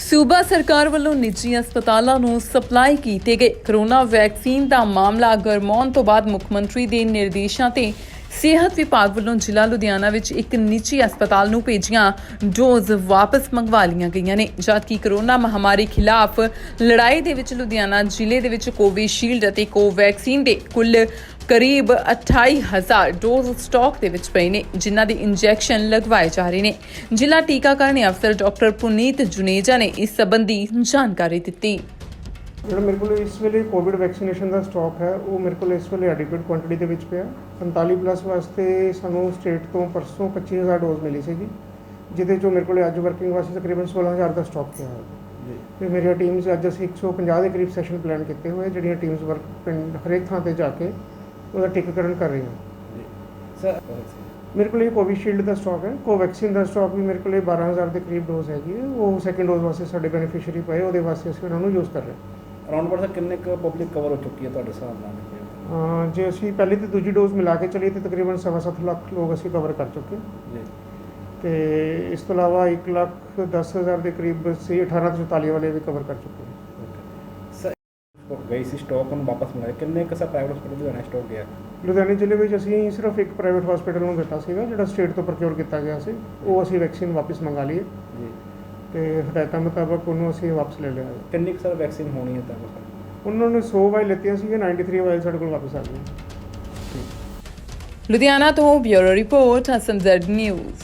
ਸੂਬਾ ਸਰਕਾਰ ਵੱਲੋਂ ਨਿੱਜੀ ਹਸਪਤਾਲਾਂ ਨੂੰ ਸਪਲਾਈ ਕੀਤੇ ਗਏ। ਕਰੋਨਾ ਵੈਕਸੀਨ ਦਾ ਮਾਮਲਾ ਗਰਮਾਉਣ ਤੋਂ ਬਾਅਦ ਮੁੱਖ ਮੰਤਰੀ ਦੇ ਨਿਰਦੇਸ਼ਾਂ ਤੇ ਸਿਹਤ ਵਿਭਾਗ ਵੱਲੋਂ ਜ਼ਿਲ੍ਹਾ ਲੁਧਿਆਣਾ ਵਿੱਚ ਇੱਕ ਨਿੱਜੀ ਹਸਪਤਾਲ ਨੂੰ ਭੇਜੀਆਂ ਡੋਜ਼ ਵਾਪਸ ਮੰਗਵਾ ਲਈਆਂ ਗਈਆਂ ਨੇ ਜਦਕਿ ਕਰੋਨਾ ਮਹਾਮਾਰੀ ਖਿਲਾਫ ਲੜਾਈ ਦੇ ਵਿੱਚ ਲੁਧਿਆਣਾ ਜ਼ਿਲ੍ਹੇ ਦੇ ਵਿੱਚ ਕੋਵਿਸ਼ੀਲਡ ਅਤੇ ਕੋਵੈਕਸੀਨ ਦੇ ਕੁੱਲ ਕਰੀਬ 28000 ਡੋਜ਼ ਸਟਾਕ ਦੇ ਵਿੱਚ ਪਏ ਨੇ, ਜਿਨ੍ਹਾਂ ਦੇ ਇੰਜੈਕਸ਼ਨ ਲਗਵਾਏ ਜਾ ਰਹੇ ਨੇ। ਜ਼ਿਲ੍ਹਾ ਟੀਕਾਕਰਨ ਅਫਸਰ ਡਾਕਟਰ ਪੁਨੀਤ ਜੁਨੇਜਾ ਨੇ ਇਸ ਸੰਬੰਧੀ ਜਾਣਕਾਰੀ ਦਿੱਤੀ। ਜਿਹੜਾ ਮੇਰੇ ਕੋਲ ਇਸ ਵੇਲੇ ਕੋਵਿਡ ਵੈਕਸੀਨੇਸ਼ਨ ਦਾ ਸਟਾਕ ਹੈ ਉਹ ਮੇਰੇ ਕੋਲ ਇਸ ਵੇਲੇ ਐਡਿਕੁਏਟ ਕੁਆਂਟੀਟੀ ਦੇ ਵਿੱਚ ਪਿਆ। 45 ਪਲੱਸ ਵਾਸਤੇ ਸਾਨੂੰ ਸਟੇਟ ਤੋਂ ਪਰਸੋਂ 25000 ਡੋਜ਼ ਮਿਲੀ ਸੀਗੀ ਜਿਹਦੇ ਚੋਂ ਮੇਰੇ ਕੋਲ ਅੱਜ ਵਰਕਿੰਗ ਵਾਸਤੇ ਤਕਰੀਬਨ 16000 ਦਾ ਸਟਾਕ ਪਿਆ ਹੈ ਤੇ ਮੇਰੀਆਂ ਟੀਮਸ ਅੱਜ ਅਸੀਂ 150 ਦੇ ਕਰੀਬ ਸੈਸ਼ਨ ਪਲਾਨ ਕੀਤੇ ਹੋਏ ਜਿਹੜੀਆਂ ਟੀਮਸ ਵਰਕ ਪਿੰਡ ਹਰੇਕ ਥਾਂ ਤੇ ਜਾ ਕੇ ਉਹਦਾ ਟੀਕਾਕਰਨ ਕਰ ਰਹੀਆਂ। ਸਰ ਮੇਰੇ ਕੋਲ ਇਹ ਕੋਵਿਸ਼ੀਲਡ ਦਾ ਸਟਾਕ ਹੈ। ਕੋਵੈਕਸਿਨ ਦਾ ਸਟਾਕ ਵੀ ਮੇਰੇ ਕੋਲ ਇਹ 12000 ਦੇ ਕਰੀਬ ਡੋਜ਼ ਹੈਗੀ ਉਹ ਸੈਕਿੰਡ ਡੋਜ਼ ਵਾਸਤੇ ਸਾਡੇ ਬੈਨੀਫੀਸ਼ੀਅਰੀ ਪਏ ਉਹਦੇ ਵਾਸਤੇ ਅਸੀਂ ਉਹਨਾਂ ਨੂੰ ਯੂਜ਼ ਕਰ ਰਹੇ ਹਾਂ। ਅਰਾਊਂਡ ਪਰ ਕਿੰਨੇ ਕੁ ਪਬਲਿਕ ਕਵਰ ਹੋ ਚੁੱਕੀ ਹੈ ਤੁਹਾਡੇ ਹਿਸਾਬ ਨਾਲ? ਅਹ ਜੇ ਅਸੀਂ ਪਹਿਲੀ ਤੇ ਦੂਜੀ ਡੋਜ਼ ਮਿਲਾ ਕੇ ਚੱਲੀਏ ਤੇ ਤਕਰੀਬਨ ਸਵਾ ਸੱਤ ਲੱਖ ਲੋਕ ਅਸੀਂ ਕਵਰ ਕਰ ਚੁੱਕੇ। ਜੀ। ਤੇ ਇਸ ਤੋਂ ਇਲਾਵਾ 1 ਲੱਖ 10 ਹਜ਼ਾਰ ਦੇ ਕਰੀਬ ਸੀ 18 ਤੋਂ 44 ਵਾਲੇ ਵੀ ਕਵਰ ਕਰ ਚੁੱਕੇ ਹਾਂ। ਸਰ ਗਈ ਸੀ ਸਟਾਕ ਨੂੰ ਵਾਪਸ ਮੰਗਾਇਆ ਕਿੰਨੇ ਕੁ ਪ੍ਰਾਈਵੇਟ ਹਸਪੀਟਲ ਲੁਧਿਆਣਾ ਸਟਾਕ ਗਿਆ? ਲੁਧਿਆਣੇ ਜ਼ਿਲ੍ਹੇ ਵਿੱਚ ਅਸੀਂ ਸਿਰਫ ਇੱਕ ਪ੍ਰਾਈਵੇਟ ਹਸਪੀਟਲ ਨੂੰ ਦਿੱਤਾ ਸੀਗਾ ਜਿਹੜਾ ਸਟੇਟ ਤੋਂ ਪ੍ਰੋਕਿਉਰ ਕੀਤਾ ਗਿਆ ਸੀ। ਉਹ ਅਸੀਂ ਵੈਕਸੀਨ ਵਾਪਸ ਮੰਗਾ ਲਈਏ। ਜੀ। ਤੇ ਹਦਾਇਤਾਂ ਮੁਤਾਬਕ ਉਹਨੂੰ ਅਸੀਂ ਵਾਪਸ ਲੈ ਲਿਆ। ਹੈ। ਕਿੰਨੀ ਕੁ ਸਰ ਵੈਕਸੀਨ ਹੋਣੀ ਹੈ ਤਾਂ ਸਰ ਉਹਨਾਂ ਨੇ 100 ਵਾਇਲ ਲਿੱਤੀਆਂ ਸੀਗੀਆਂ 93 ਵਾਇਲ ਸਾਡੇ ਕੋਲ ਵਾਪਸ ਆ ਗਈਆਂ। ਲੁਧਿਆਣਾ ਤੋਂ ਬਿਊਰੋ ਰਿਪੋਰਟ ਹਸਨਜ਼ਰ ਨਿਊਜ਼